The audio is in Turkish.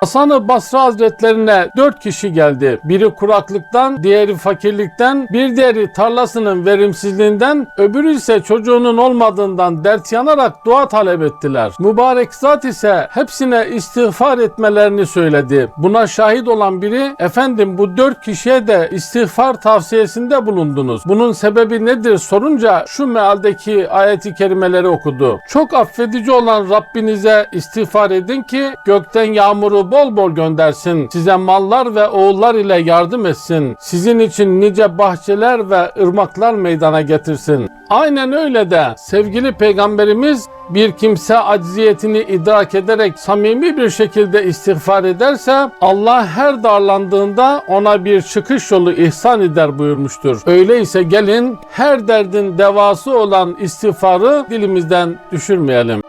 Hasan-ı Basra Hazretlerine dört kişi geldi. Biri kuraklıktan, diğeri fakirlikten, bir diğeri tarlasının verimsizliğinden, öbürü ise çocuğunun olmadığından dert yanarak dua talep ettiler. Mübarek zat ise hepsine istiğfar etmelerini söyledi. Buna şahit olan biri, efendim bu dört kişiye de istiğfar tavsiyesinde bulundunuz. Bunun sebebi nedir sorunca şu mealdeki ayeti kerimeleri okudu. Çok affedici olan Rabbinize istiğfar edin ki gökten yağmuru bol bol göndersin. Size mallar ve oğullar ile yardım etsin. Sizin için nice bahçeler ve ırmaklar meydana getirsin. Aynen öyle de sevgili peygamberimiz bir kimse acziyetini idrak ederek samimi bir şekilde istiğfar ederse Allah her darlandığında ona bir çıkış yolu ihsan eder buyurmuştur. Öyleyse gelin her derdin devası olan istiğfarı dilimizden düşürmeyelim.